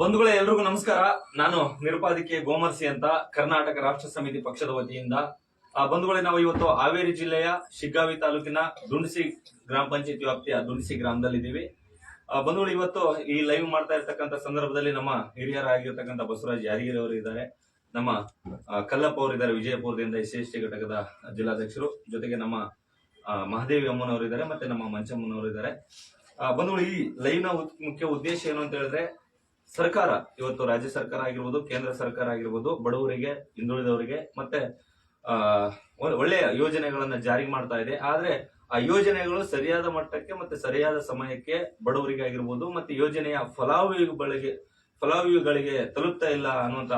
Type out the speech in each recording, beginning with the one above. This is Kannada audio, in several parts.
ಬಂಧುಗಳೇ, ಎಲ್ರಿಗೂ ನಮಸ್ಕಾರ. ನಾನು ನಿರುಪಾದಿಕೆ ಗೋಮರ್ಸಿ ಅಂತ ಕರ್ನಾಟಕ ರಾಷ್ಟ್ರ ಸಮಿತಿ ಪಕ್ಷದ ವತಿಯಿಂದ. ಬಂಧುಗಳೇ, ನಾವು ಇವತ್ತು ಹಾವೇರಿ ಜಿಲ್ಲೆಯ ಶಿಗ್ಗಾವಿ ತಾಲೂಕಿನ ದುಂಡಸಿ ಗ್ರಾಮ ಪಂಚಾಯತ್ ವ್ಯಾಪ್ತಿಯ ದುಂಡಸಿ ಗ್ರಾಮದಲ್ಲಿದ್ದೀವಿ. ಬಂಧುಗಳು, ಇವತ್ತು ಈ ಲೈವ್ ಮಾಡ್ತಾ ಇರ್ತಕ್ಕಂಥ ಸಂದರ್ಭದಲ್ಲಿ ನಮ್ಮ ಹಿರಿಯರಾಗಿರ್ತಕ್ಕಂಥ ಬಸವರಾಜ್ ಯಾದಗಿರಿ ಅವರು ಇದ್ದಾರೆ, ನಮ್ಮ ಕಲ್ಲಪ್ಪ ಅವರು ಇದ್ದಾರೆ ವಿಜಯಪುರದಿಂದ ಎಸ್ ಟಿ ಘಟಕದ ಜಿಲ್ಲಾಧ್ಯಕ್ಷರು. ಜೊತೆಗೆ ನಮ್ಮ ಮಹಾದೇವಿ ಅಮ್ಮನವರು ಇದ್ದಾರೆ, ಮತ್ತೆ ನಮ್ಮ ಮಂಚಮ್ಮನವರು ಇದ್ದಾರೆ. ಬಂಧುಗಳು, ಈ ಲೈವ್ನ ಮುಖ್ಯ ಉದ್ದೇಶ ಏನು ಅಂತ ಹೇಳಿದ್ರೆ, ಸರ್ಕಾರ, ಇವತ್ತು ರಾಜ್ಯ ಸರ್ಕಾರ ಆಗಿರ್ಬೋದು, ಕೇಂದ್ರ ಸರ್ಕಾರ ಆಗಿರ್ಬೋದು, ಬಡವರಿಗೆ, ಹಿಂದುಳಿದವರಿಗೆ, ಮತ್ತೆ ಒಳ್ಳೆಯ ಯೋಜನೆಗಳನ್ನ ಜಾರಿ ಮಾಡ್ತಾ ಇದೆ. ಆದ್ರೆ, ಆ ಯೋಜನೆಗಳು ಸರಿಯಾದ ಮಟ್ಟಕ್ಕೆ ಮತ್ತೆ ಸರಿಯಾದ ಸಮಯಕ್ಕೆ ಬಡವರಿಗೆ ಆಗಿರ್ಬೋದು ಮತ್ತೆ ಯೋಜನೆಯ ಫಲಾವಿಗಳಿಗೆ ಫಲಾವಿಗಳಿಗೆ ತಲುಪ್ತಾ ಇಲ್ಲ ಅನ್ನುವಂತ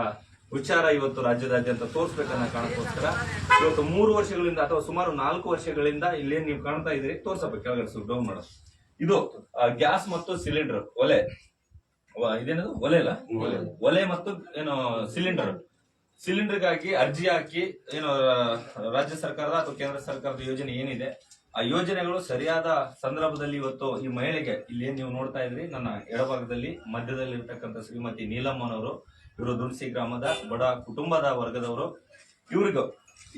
ವಿಚಾರ ಇವತ್ತು ರಾಜ್ಯದಾದ್ಯಂತ ತೋರಿಸ್ಬೇಕನ್ನ ಕಾರಣಕ್ಕೋಸ್ಕರ ಇವತ್ತು ಮೂರು ವರ್ಷಗಳಿಂದ ಅಥವಾ ಸುಮಾರು ನಾಲ್ಕು ವರ್ಷಗಳಿಂದ ಇಲ್ಲೇನ್ ನೀವು ಕಾಣ್ತಾ ಇದ್ರಿ ತೋರ್ಸಬೇಕು ಕೆಳಗಡೆ ಸುಡೌನ್ ಡೌನ್ ಮಾಡೋದು ಇದು ಗ್ಯಾಸ್ ಮತ್ತು ಸಿಲಿಂಡರ್ ಒಲೆ. ಇದೇನದು? ಒಲೆ ಅಲ್ಲ? ಒಲೆ. ಮತ್ತು ಏನು ಸಿಲಿಂಡರ್. ಸಿಲಿಂಡರ್ಗಾಗಿ ಅರ್ಜಿ ಹಾಕಿ ಏನು ರಾಜ್ಯ ಸರ್ಕಾರದ ಅಥವಾ ಕೇಂದ್ರ ಸರ್ಕಾರದ ಯೋಜನೆ ಏನಿದೆ ಆ ಯೋಜನೆಗಳು ಸರಿಯಾದ ಸಂದರ್ಭದಲ್ಲಿ ಇವತ್ತು ಈ ಮಹಿಳೆಗೆ ಇಲ್ಲಿ ಏನ್ ನೀವು ನೋಡ್ತಾ ಇದ್ರಿ ನನ್ನ ಎಡಭಾಗದಲ್ಲಿ ಮಧ್ಯದಲ್ಲಿ ಇರ್ತಕ್ಕಂಥ ಶ್ರೀಮತಿ ನೀಲಮ್ಮನವರು ಇವರು ದುರ್ಸಿ ಗ್ರಾಮದ ಬಡ ಕುಟುಂಬದ ವರ್ಗದವರು. ಇವ್ರಿಗೂ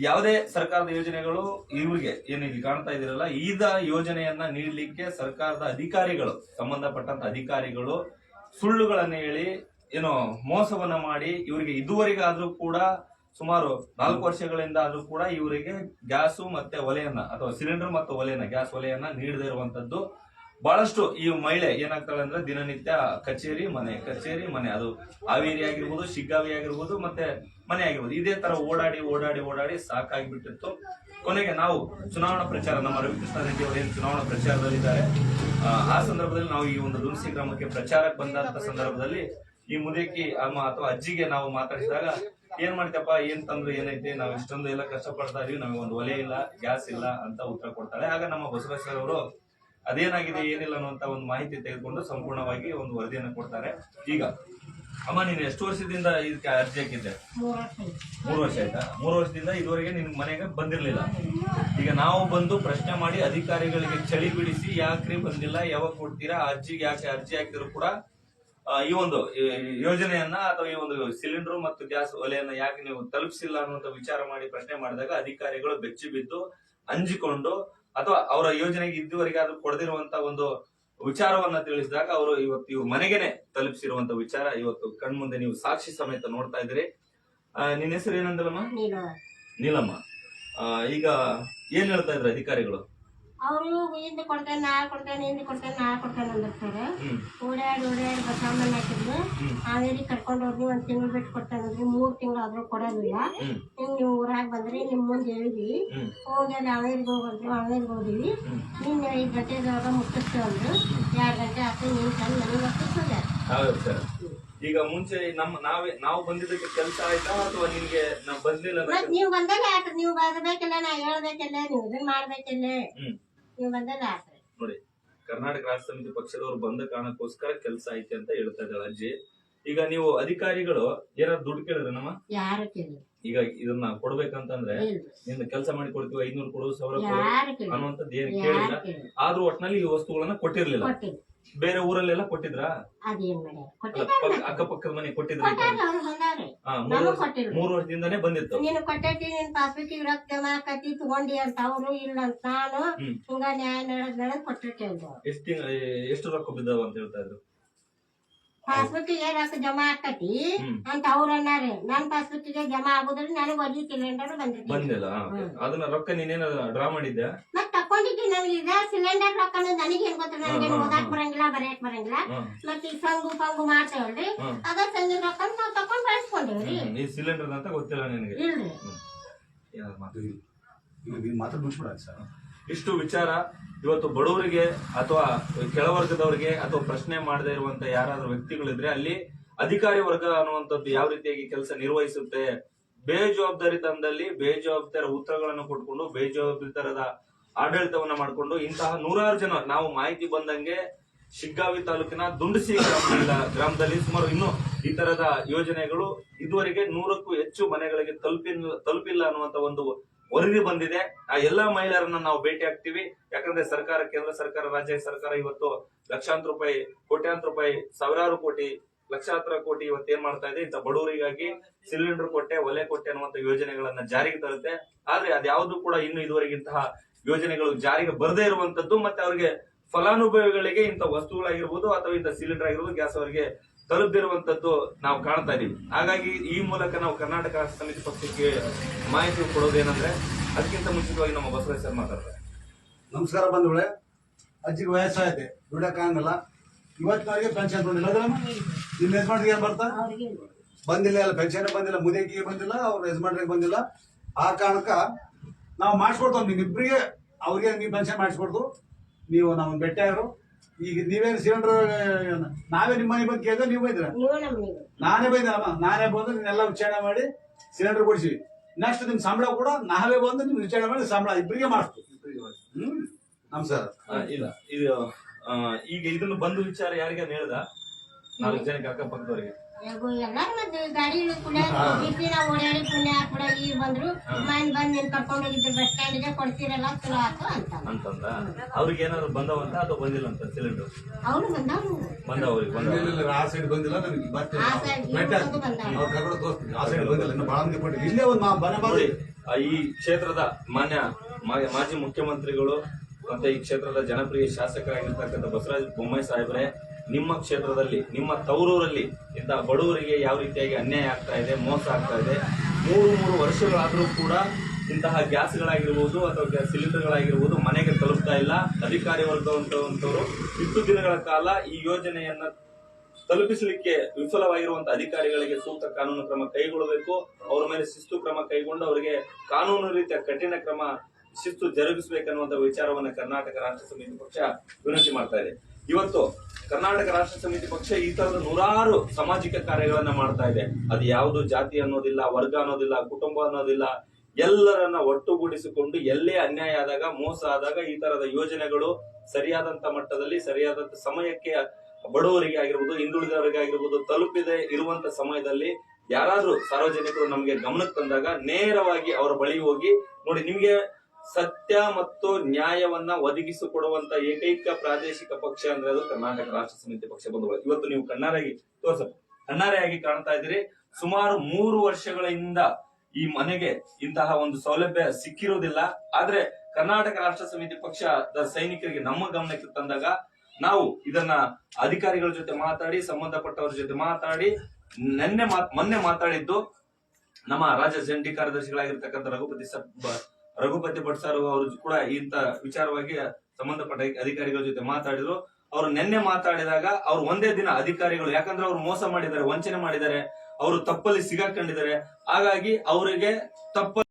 ಯಾವುದೇ ಸರ್ಕಾರದ ಯೋಜನೆಗಳು ಇವ್ರಿಗೆ ಏನು ಇಲ್ಲಿ ಕಾಣ್ತಾ ಇದಿರಲ್ಲ, ಈದ ಯೋಜನೆಯನ್ನ ನೀಡಲಿಕ್ಕೆ ಸರ್ಕಾರದ ಅಧಿಕಾರಿಗಳು, ಸಂಬಂಧಪಟ್ಟಂತ ಅಧಿಕಾರಿಗಳು ಸುಳ್ಳುಗಳನ್ನ ಹೇಳಿ, ಏನೋ ಮೋಸವನ್ನ ಮಾಡಿ ಇವರಿಗೆ ಇದುವರೆಗಾದ್ರೂ ಕೂಡ ಸುಮಾರು ನಾಲ್ಕು ವರ್ಷಗಳಿಂದ ಆದ್ರೂ ಕೂಡ ಇವರಿಗೆ ಗ್ಯಾಸು ಮತ್ತೆ ಒಲೆಯನ್ನ, ಅಥವಾ ಸಿಲಿಂಡರ್ ಮತ್ತು ಒಲೆಯನ್ನ, ಗ್ಯಾಸ್ ಒಲೆಯನ್ನ ನೀಡದೇ ಇರುವಂತದ್ದು ಬಹಳಷ್ಟು ಈ ಮಹಿಳೆ ಏನಾಗ್ತಾಳೆ ಅಂದ್ರೆ ದಿನನಿತ್ಯ ಕಚೇರಿ ಮನೆ ಕಚೇರಿ ಮನೆ. ಅದು ಹಾವೇರಿ ಆಗಿರ್ಬೋದು ಶಿಗ್ಗಾವಿ ಆಗಿರ್ಬೋದು ಮತ್ತೆ ಮನೆ ಆಗಿರ್ಬೋದು. ಇದೇ ತರ ಓಡಾಡಿ ಓಡಾಡಿ ಓಡಾಡಿ ಸಾಕಾಗಿಬಿಟ್ಟಿತ್ತು. ಕೊನೆಗೆ ನಾವು ಚುನಾವಣಾ ಪ್ರಚಾರ ನಮ್ಮ ರವಿಕೃಷ್ಣ ರೆಡ್ಡಿ ಅವರು ಏನು ಚುನಾವಣಾ ಪ್ರಚಾರದಲ್ಲಿದ್ದಾರೆ ಆ, ಸಂದರ್ಭದಲ್ಲಿ ನಾವು ಈ ಒಂದು ದುನ್ಸಿ ಗ್ರಾಮಕ್ಕೆ ಪ್ರಚಾರಕ್ಕೆ ಬಂದಂತ ಸಂದರ್ಭದಲ್ಲಿ ಈ ಮುದೇಕಿ ಅಮ್ಮ ಅಥವಾ ಅಜ್ಜಿಗೆ ನಾವು ಮಾತಾಡಿಸಿದಾಗ ಏನ್ ಮಾಡ್ತಪ್ಪ ಏನ್ ತಂದ್ರು ಏನೈತೆ? ನಾವು ಇಷ್ಟೊಂದು ಎಲ್ಲ ಕಷ್ಟಪಡ್ತಾ ಇದೀವಿ ನಮಗೆ ಒಂದು ಒಲೆ ಇಲ್ಲ ಗ್ಯಾಸ್ ಇಲ್ಲ ಅಂತ ಉತ್ತರ ಕೊಡ್ತಾಳೆ. ಆಗ ನಮ್ಮ ಬಸವೇಶ್ವರ ಅವರು ಅದೇನಾಗಿದೆ, ಏನಿಲ್ಲ ಅನ್ನುವಂತ ಒಂದು ಮಾಹಿತಿ ತೆಗೆದುಕೊಂಡು ಸಂಪೂರ್ಣವಾಗಿ ಒಂದು ವರದಿಯನ್ನು ಕೊಡ್ತಾರೆ. ಈಗ, ಅಮ್ಮ, ನೀನು ಎಷ್ಟು ವರ್ಷದಿಂದ ಇದಕ್ಕೆ ಅರ್ಜಿ ಹಾಕಿದ್ದೆ? ಮೂರು ವರ್ಷ ಆಯ್ತಾ? ಮೂರು ವರ್ಷದಿಂದ ಇದುವರೆಗೆ ನಿನ್ ಮನೆಗೆ ಬಂದಿರ್ಲಿಲ್ಲ. ಈಗ ನಾವು ಬಂದು ಪ್ರಶ್ನೆ ಮಾಡಿ ಅಧಿಕಾರಿಗಳಿಗೆ ಚಳಿ ಬಿಡಿಸಿ ಯಾಕ್ರಿ ಬಂದಿಲ್ಲ, ಯಾವಾಗ ಕೊಡ್ತೀರಾ, ಅರ್ಜಿಗೆ ಯಾಕೆ ಅರ್ಜಿ ಹಾಕಿದ್ರು ಕೂಡ ಈ ಒಂದು ಯೋಜನೆಯನ್ನ ಅಥವಾ ಈ ಒಂದು ಸಿಲಿಂಡರ್ ಮತ್ತು ಗ್ಯಾಸ್ ಒಲೆಯನ್ನ ಯಾಕೆ ನೀವು ತಲುಪಿಸಿಲ್ಲ ಅನ್ನುವಂತ ವಿಚಾರ ಮಾಡಿ ಪ್ರಶ್ನೆ ಮಾಡಿದಾಗ ಅಧಿಕಾರಿಗಳು ಬೆಚ್ಚಿ ಬಿದ್ದು ಅಂಜಿಕೊಂಡು ಅಥವಾ ಅವರ ಯೋಜನೆಗೆ ಇದುವರೆಗೆ ಅದು ಕೊಡದಿರುವಂತ ಒಂದು ವಿಚಾರವನ್ನ ತಿಳಿಸಿದಾಗ ಅವರು ಇವತ್ತು ಇವು ಮನೆಗೆನೆ ತಲುಪಿಸಿರುವಂತ ವಿಚಾರ ಇವತ್ತು ಕಣ್ಮುಂದೆ ನೀವು ಸಾಕ್ಷಿ ಸಮೇತ ನೋಡ್ತಾ ಇದ್ದೀರಿ. ಆ, ನಿನ್ನ ಹೆಸರು ಏನಂದಲಮ್ಮ? ನೀಲಮ್ಮ. ಈಗ ಏನ್ ಹೇಳ್ತಾ ಇದ್ರ ಅಧಿಕಾರಿಗಳು? ಅವರು ಹಿಂದೆ ಕೊಡ್ತೇನೆ ನಾಳೆ ಕೊಡ್ತೇನೆ ಹಿಂದೆ ಕೊಡ್ತೇನೆ ನಾಳೆ ಕೊಡ್ತೇನೆ ಅಂದಿರ್ತಾರೆ ಓಡಾಡಿ ಓಡಾಡಿ ಬಸವಣ್ಣನ ಹಾಕಿದ್ರು ಆಮೇಲೆ ಹಾವೇರಿ ಕರ್ಕೊಂಡು ಹೋಗಿ ಒಂದು ತಿಂಗಳು ಬಿಟ್ಟು ಕೊಡ್ತೇನೆ ಅಂದ್ರಿ. ಮೂರು ತಿಂಗಳು ಆದ್ರೂ ಕೊಡೋದಿಲ್ಲ ಹಿಂಗೆ ನೀವು ಊರಾಗ ಬಂದ್ರಿ ನಿಮ್ ಮುಂದೆ ಹೇಳಿದ್ವಿ. ಹೋಗಿ ಅಲ್ಲಿ ಹಾವೇರಿಗೆ ಹೋಗಂದ್ರಿ ಹಾವೇರಿಗೆ ಹೋದಿವಿ. ನಿನ್ನೆ ಐದು ಜಾಗ ಮುಟ್ಟಿಸ್ತೇವೆ ಅಂದ್ರು. ಎರಡು ಗಂಟೆ ಆಗ್ತದೆ ನೀವು ತಂದು ನನಗೆ ಒಪ್ಪಿಸ್ತಾರೆ ಹೌದು ಸರ್. ಈಗ ಮುಂಚೆ ನಮ್ಮ ನಾವೇ ನಾವು ಬಂದಿದ್ದಕ್ಕೆ ಕೆಲಸ ಆಯ್ತಾ ಅಥವಾ ನಿಮ್ಗೆ ನಾವು ಬಂದಿಲ್ಲ? ನೀವು ಬಂದಾಗ ನೀವು ಬರ್ಬೇಕಲ್ಲ ನಾ ಹೇಳ್ಬೇಕಲ್ಲ ನೀವು ಇದನ್ನ ಮಾಡ್ಬೇಕಲ್ಲ. ನೀವು ನೋಡಿ ಕರ್ನಾಟಕ ರಾಜ್ಯ ಸಮಿತಿ ಪಕ್ಷದವರು ಬಂದ ಕಾರಣಕ್ಕೋಸ್ಕರ ಕೆಲಸ ಐತೆ ಅಂತ ಹೇಳ್ತಾ ಇದ್ದಾಳೆ ಅಜ್ಜಿ. ಈಗ ನೀವು ಅಧಿಕಾರಿಗಳು ಏನಾದ್ರು ದುಡ್ಡು ಕೇಳಿದ್ರೆ ನಮ್ಮ ಯಾರು ಕೇಳಿ ಈಗ ಇದನ್ನ ಕೊಡ್ಬೇಕಂತಂದ್ರೆ ನಿನ್ನ ಕೆಲಸ ಮಾಡಿ ಕೊಡ್ತೀವಿ ಐದ್ನೂರು ಕೊಡು ಸಾವಿರ ಕೊಡು ಅನ್ನುವಂಥದ್ದು ಏನ್ ಕೇಳಿಲ್ಲ. ಆದ್ರೂ ಒಟ್ನಲ್ಲಿ ಈ ವಸ್ತುಗಳನ್ನ ಕೊಟ್ಟಿರ್ಲಿಲ್ಲ. ಬೇರೆ ಊರಲ್ಲೆಲ್ಲ ಕೊಟ್ಟಿದ್ರಾ? ಅದೇನ್ ಮಾಡ್ಯಾರ? ಕೊಟ್ಟಿದ್ದಾರೆ ಪಕ್ಕ- ಅಕ್ಕಪಕ್ಕದ ಮನೆ ಕೊಟ್ಟಿದ್ರ ಕೊಟ್ಟಾರ ಅವ್ರು ಮೂರು ನಮಗ್ ಕೊಟ್ಟಿಲ್ಲ ಮೂರು ವರ್ಷದಿಂದಾನೇ ಬಂದಿತ್ತು. ನೀನು ಕೊಟ್ಟೈತಿ ನಿನ್ ಪಾಸ್ಬುಕ್ ರೊಕ್ಕ ಜಮಾ ಆಕತಿ ತಗೊಂಡಿ ಅಂತ ಅವ್ರು ಇಲ್ಲ ಅಂತ ನಾನು ಹ್ಮ್. ಹಿಂಗ ನ್ಯಾಯ ನಡೆದ್ ನಡೆದ್ ಕೊಟ್ಟಿರ್ತೇವೆ ಎಷ್ಟು ಎಷ್ಟು ರೊಕ್ಕ ಬಿದ್ದಾವ ಅಂತ ಹೇಳ್ತಾ ಇದ್ರು? ಪಾಸ್ಬುಕ್ಗೆ ರೊಕ್ಕ ಜಮಾ ಆಕತಿ ಹ್ಮ್. ಅಂತ ಅವ್ರು ಅನ್ನಾರೆ. ನನ್ ಪಾಸ್ಬುಕ್ಗೆ ಜಮಾ ಆಗುದ್ರಿಂದ ನನಗೆ ಒಲಿ ಸಿಲಿಂಡರ್ ಬಂದಿತ್ತು ಬಂದಿಲ್ಲ ಹಾ, okay. ಅದನ್ನ ರೊಕ್ಕ ನೀನೇನ ಡ್ರಾ ಮಾಡಿದ್ದೆ ಮತ್ ತಕೊಂಡಿದ್ದಿ ನನಗೆ ಇದ ಸಿಲಿಂಡರ್ ರೊಕ್ಕ ನನಗೆ ಏನ್ ಗೊತ್ತ ನನಗೆ ಓದಾಕ್ ಬರಂಗಿಲ್ಲ ಬರೆಯಕ್ ಬರಂಗಿಲ್ಲ. ಮತ್ತೆ ಈ ಸಂಗು ಪಂಗು ಮಾಡ್ತೇವಲ್ರಿ. ಅದ ಸಂಗಿನ ರೊಕ್ಕ ನಾವ್ ತಕೊಂಡ್ ಬಳಸ್ಕೊಂಡೇವ್ರಿ. ಈ ಸಿಲಿಂಡರ್ ಅಂತ ಗೊತ್ತಿಲ್ಲ ನಿನಗೆ. ಇಲ್ರಿ. ಏನಾದ್ರು ಮಾತು ಈಗ ಮಾತ್ರ ಮುಗಿಸ್ಬಿಡ ಸರ್. ಇಷ್ಟು ವಿಚಾರ ಇವತ್ತು ಬಡವರಿಗೆ ಅಥವಾ ಕೆಳವರ್ಗದವರಿಗೆ ಅಥವಾ ಪ್ರಶ್ನೆ ಮಾಡದೇ ಇರುವಂತ ಯಾರಾದ್ರೂ ವ್ಯಕ್ತಿಗಳಿದ್ರೆ ಅಲ್ಲಿ ಅಧಿಕಾರಿ ವರ್ಗ ಅನ್ನುವಂಥದ್ದು ಯಾವ ರೀತಿಯಾಗಿ ಕೆಲಸ ನಿರ್ವಹಿಸುತ್ತೆ? ಬೇಜವಾಬ್ದಾರಿ ತಂದಲ್ಲಿ ಬೇಜವಾಬ್ದಾರಿ ಉತ್ತರಗಳನ್ನು ಕೊಟ್ಕೊಂಡು ಬೇಜವಾಬ್ದಾರಿತನದ ಆಡಳಿತವನ್ನ ಮಾಡಿಕೊಂಡು ಇಂತಹ ನೂರಾರು ಜನ, ನಾವು ಮಾಹಿತಿ ಬಂದಂಗೆ ಶಿಗ್ಗಾವಿ ತಾಲೂಕಿನ ದುಂಡಸಿ ಗ್ರಾಮದ ಗ್ರಾಮದಲ್ಲಿ ಸುಮಾರು ಇನ್ನು ಈ ತರದ ಯೋಜನೆಗಳು ಇದುವರೆಗೆ ನೂರಕ್ಕೂ ಹೆಚ್ಚು ಮನೆಗಳಿಗೆ ತಲುಪಿಲ್ಲ ತಲುಪಿಲ್ಲ ಅನ್ನುವಂತ ಒಂದು ವರದಿ ಬಂದಿದೆ. ಆ ಎಲ್ಲಾ ಮಹಿಳೆಯರನ್ನ ನಾವು ಭೇಟಿ ಆಗ್ತೀವಿ. ಯಾಕಂದ್ರೆ ಸರ್ಕಾರ ಕೇಂದ್ರ ಸರ್ಕಾರ, ರಾಜ್ಯ ಸರ್ಕಾರ ಇವತ್ತು ಲಕ್ಷಾಂತರ ರೂಪಾಯಿ, ಕೋಟ್ಯಾಂತರ ರೂಪಾಯಿ, ಸಾವಿರಾರು ಕೋಟಿ ಲಕ್ಷಾಂತರ ಕೋಟಿ ಇವತ್ತು ಏನ್ ಮಾಡ್ತಾ ಇದೆ? ಇಂಥ ಬಡವರಿಗಾಗಿ ಸಿಲಿಂಡರ್ ಕೊಟ್ಟೆ, ಒಲೆ ಕೊಟ್ಟೆ ಅನ್ನುವಂತ ಯೋಜನೆಗಳನ್ನ ಜಾರಿಗೆ ತರುತ್ತೆ. ಆದ್ರೆ ಅದ್ಯಾವುದು ಕೂಡ ಇನ್ನು ಇದುವರೆಗಿಂತಹ ಯೋಜನೆಗಳು ಜಾರಿಗೆ ಬರದೇ ಇರುವಂತದ್ದು ಮತ್ತೆ ಅವರಿಗೆ ಫಲಾನುಭವಿಗಳಿಗೆ ಇಂಥ ವಸ್ತುಗಳಾಗಿರ್ಬೋದು ಅಥವಾ ಇಂಥ ಸಿಲಿಂಡರ್ ಆಗಿರ್ಬೋದು ಗ್ಯಾಸ್ ಅವರಿಗೆ ತಲುಪಿರುವಂತದ್ದು ನಾವು ಕಾಣ್ತಾ ಇದೀವಿ. ಹಾಗಾಗಿ ಈ ಮೂಲಕ ನಾವು ಕರ್ನಾಟಕ ಸಮಿತಿ ಪಕ್ಷಕ್ಕೆ ಮಾಹಿತಿ ಕೊಡೋದೇನಂದ್ರೆ ಅದಕ್ಕಿಂತ ಮುಂಚಿತವಾಗಿ ನಮ್ಮ ಬಸವರಾಜ್ ಸರ್ ಮಾತಾಡ್ತಾರೆ. ನಮಸ್ಕಾರ ಬಂಧುಗಳೇ. ಅಜ್ಜಿಗೆ ವಯಸ್ಸಾಯಿತೆ. ದುಡಕ್ಕಾಗಲ್ಲ ಇವತ್ತಿನವರೆಗೆ ಪೆನ್ಷನ್ ಅದ್ರಮ್ಮ ನಿಮ್ಮ ಯಜಮಾನ್ರಿಗೆ ಏನ್ ಬರ್ತಾ? ಬಂದಿಲ್ಲ ಅಲ್ಲ ಪೆನ್ಷನ್ ಬಂದಿಲ್ಲ ಮುದೇಕಿಗೆ ಬಂದಿಲ್ಲ ಅವ್ರ ಯಜಮಾನ್ರಿಗೆ ಬಂದಿಲ್ಲ. ಆ ಕಾರಣಕ್ಕ ನಾವು ಮಾಡಿಸ್ಕೊಡ್ತಾವ್. ನಿಮ್ಮಿಬ್ರಿಗೆ ಅವ್ರಿಗೆ ನೀವು ಪೆನ್ಷನ್ ಮಾಡಿಸ್ಕೊಡ್ತು ನೀವು ನಮ್ಮ ಭೇಟಿಯಾಗರು ಈಗ ನೀವೇನು ಸಿಲಿಂಡರ್ ನಾವೇ ನಿಮ್ಮ ಮನೆ ಬಂದು ಕೇಳಿದ್ರೆ ನೀವು ಬೈದ್ರ? ನಾನೇ ಬೈದಮ್ಮ ನಾನೇ ಬಂದು ನಿನ್ನೆಲ್ಲ ವಿಚಾರಣೆ ಮಾಡಿ ಸಿಲಿಂಡರ್ ಕೊಡಿಸಿ. ನೆಕ್ಸ್ಟ್ ನಿಮ್ ಸಂಬಳ ಕೂಡ ನಾವೇ ಬಂದು ನಿಮ್ ವಿಚಾರಣೆ ಮಾಡಿ ಸಂಬಳ ಇಬ್ಬರಿಗೆ ಮಾಡಿಸ್ತೀವಿ. ಹ್ಮ್? ಸರ್ ಇಲ್ಲ. ಇದು ಈಗ ಇದನ್ನು ಬಂದು ವಿಚಾರ ಯಾರಿಗಾನ ಹೇಳ್ದ? ನಾಲ್ಕು ಜನಕ್ಕೆ ಅಕ್ಕಪಕ್ಕದವರಿಗೆ ಎಲ್ಲಾರು ಮತ್ತೆ ಗಾಡಿ ಕೂಡ ಬಿಸಿ ಓಡಾಡಿ ಪುಣ್ಯ ಕೂಡ ಈಗ ಬಂದ್ರು ಮನೆ ಬಂದ್ ನೀನ್ ಕರ್ಕೊಂಡು ಹೋಗಿದ್ರು ಬಸ್ ಸ್ಟ್ಯಾಂಡ್ಗೆ ಕೊಡ್ತೀರಲ್ಲ ಚಲೋ ಆತು ಅಂತ. ಅಂತಂದ? ಅವ್ರಿಗೆ ಏನಾದ್ರು ಬಂದವಂತ ಅಥವಾ ಬಂದಿಲ್ಲ ಅಂತ ಸಿಲಿಂಡರ್? ಬಂದ ಅವ್ರಿಗೆ ಬಂದ ಆ ಸೈಡ್ ಬಂದಿಲ್ಲ ನನಗೆ ಆ ಅವ್ರ ಕರ್ಕೊಂಡು ತೋರಿಸ್ತೀನಿ. ಸೈಡ್ ಬಂದಿಲ್ಲ ಇನ್ನು ಬಹಳ ಮಂದಿ ಕೊಟ್ಟಿಲ್ಲ ಇಲ್ಲೇ ಒಂದು ಈ ಕ್ಷೇತ್ರದ ಮಾನ್ಯ ಮಾಜಿ ಮುಖ್ಯಮಂತ್ರಿಗಳು ಮತ್ತೆ ಈ ಕ್ಷೇತ್ರದ ಜನಪ್ರಿಯ ಶಾಸಕರಾಗಿರ್ತಕ್ಕಂಥ ಬಸವರಾಜ ಬೊಮ್ಮಾಯಿ ಸಾಹೇಬ್ರೆ ನಿಮ್ಮ ಕ್ಷೇತ್ರದಲ್ಲಿ, ನಿಮ್ಮ ತವರೂರಲ್ಲಿ ಇಂಥ ಬಡವರಿಗೆ ಯಾವ ರೀತಿಯಾಗಿ ಅನ್ಯಾಯ ಆಗ್ತಾ ಇದೆ, ಮೋಸ ಆಗ್ತಾ ಇದೆ, ಮೂರು ಮೂರು ವರ್ಷಗಳಾದರೂ ಕೂಡ ಇಂತಹ ಗ್ಯಾಸ್ಗಳಾಗಿರ್ಬೋದು ಅಥವಾ ಸಿಲಿಂಡರ್ಗಳಾಗಿರ್ಬೋದು ಮನೆಗೆ ತಲುಪ್ತಾ ಇಲ್ಲ, ಅಧಿಕಾರಿ ವರ್ಗವಂತವರು ಇಷ್ಟು ದಿನಗಳ ಕಾಲ ಈ ಯೋಜನೆಯನ್ನು ತಲುಪಿಸಲಿಕ್ಕೆ ವಿಫಲವಾಗಿರುವಂಥ ಅಧಿಕಾರಿಗಳಿಗೆ ಸೂಕ್ತ ಕಾನೂನು ಕ್ರಮ ಕೈಗೊಳ್ಳಬೇಕು. ಅವರ ಮೇಲೆ ಶಿಸ್ತು ಕ್ರಮ ಕೈಗೊಂಡು ಅವರಿಗೆ ಕಾನೂನು ರೀತಿಯ ಕಠಿಣ ಕ್ರಮ, ಶಿಸ್ತು ಜರುಗಿಸಬೇಕನ್ನುವಂತ ವಿಚಾರವನ್ನು ಕರ್ನಾಟಕ ರಾಷ್ಟ್ರ ಸಮಿತಿ ಪಕ್ಷ ವಿನಂತಿ ಮಾಡ್ತಾ ಇದೆ. ಇವತ್ತು ಕರ್ನಾಟಕ ರಾಷ್ಟ್ರ ಸಮಿತಿ ಪಕ್ಷ ಈ ತರದ ನೂರಾರು ಸಾಮಾಜಿಕ ಕಾರ್ಯಗಳನ್ನ ಮಾಡ್ತಾ ಇದೆ. ಅದು ಯಾವುದು ಜಾತಿ ಅನ್ನೋದಿಲ್ಲ, ವರ್ಗ ಅನ್ನೋದಿಲ್ಲ, ಕುಟುಂಬ ಅನ್ನೋದಿಲ್ಲ, ಎಲ್ಲರನ್ನ ಒಟ್ಟುಗೂಡಿಸಿಕೊಂಡು ಎಲ್ಲೇ ಅನ್ಯಾಯ ಆದಾಗ, ಮೋಸ ಆದಾಗ ಈ ತರದ ಯೋಜನೆಗಳು ಸರಿಯಾದಂತ ಮಟ್ಟದಲ್ಲಿ, ಸರಿಯಾದಂತ ಸಮಯಕ್ಕೆ ಬಡವರಿಗೆ ಆಗಿರ್ಬೋದು ಹಿಂದುಳಿದವರಿಗೆ ಆಗಿರ್ಬೋದು ತಲುಪಿದೆ ಇರುವಂತ ಸಮಯದಲ್ಲಿ ಯಾರಾದ್ರೂ ಸಾರ್ವಜನಿಕರು ನಮಗೆ ಗಮನಕ್ಕೆ ತಂದಾಗ ನೇರವಾಗಿ ಅವರ ಬಳಿ ಹೋಗಿ, ನೋಡಿ ನಿಮ್ಗೆ ಸತ್ಯ ಮತ್ತು ನ್ಯಾಯವನ್ನ ಒದಗಿಸಿಕೊಡುವಂತ ಏಕೈಕ ಪ್ರಾದೇಶಿಕ ಪಕ್ಷ ಅಂದ್ರೆ ಅದು ಕರ್ನಾಟಕ ರಾಷ್ಟ್ರ ಸಮಿತಿ ಪಕ್ಷ ಬಂಧುಗಳು. ಇವತ್ತು ನೀವು ಕಣ್ಣಾರೆಯಾಗಿ ತೋರ್ಸ. ಕಣ್ಣಾರೆಯಾಗಿ ಕಾಣ್ತಾ ಇದ್ದೀರಿ. ಸುಮಾರು ಮೂರು ವರ್ಷಗಳಿಂದ ಈ ಮನೆಗೆ ಇಂತಹ ಒಂದು ಸೌಲಭ್ಯ ಸಿಕ್ಕಿರೋದಿಲ್ಲ. ಆದ್ರೆ ಕರ್ನಾಟಕ ರಾಷ್ಟ್ರ ಸಮಿತಿ ಪಕ್ಷದ ಸೈನಿಕರಿಗೆ ನಮ್ಮ ಗಮನಕ್ಕೆ ತಂದಾಗ ನಾವು ಇದನ್ನ ಅಧಿಕಾರಿಗಳ ಜೊತೆ ಮಾತಾಡಿ, ಸಂಬಂಧಪಟ್ಟವರ ಜೊತೆ ಮಾತಾಡಿ, ನಿನ್ನೆ ಮೊನ್ನೆ ಮಾತಾಡಿದ್ದು ನಮ್ಮ ರಾಜ್ಯ ಜಂಟಿ ಕಾರ್ಯದರ್ಶಿಗಳಾಗಿರ್ತಕ್ಕಂಥ ರಘುಪತಿ ಸರ್ ರಘುಪತಿ ಭಟ್ ಸರ್ ಅವರು ಕೂಡ ಇಂತ ವಿಚಾರವಾಗಿ ಸಂಬಂಧಪಟ್ಟ ಅಧಿಕಾರಿಗಳ ಜೊತೆ ಮಾತಾಡಿದ್ರು. ಅವರು ನಿನ್ನೆ ಮಾತಾಡಿದಾಗ ಅವ್ರು ಒಂದೇ ದಿನ ಅಧಿಕಾರಿಗಳು, ಯಾಕಂದ್ರೆ ಅವ್ರು ಮೋಸ ಮಾಡಿದ್ದಾರೆ, ವಂಚನೆ ಮಾಡಿದ್ದಾರೆ, ಅವರು ತಪ್ಪಲ್ಲಿ ಸಿಗಾಕೊಂಡಿದ್ದಾರೆ. ಹಾಗಾಗಿ ಅವರಿಗೆ ತಪ್ಪ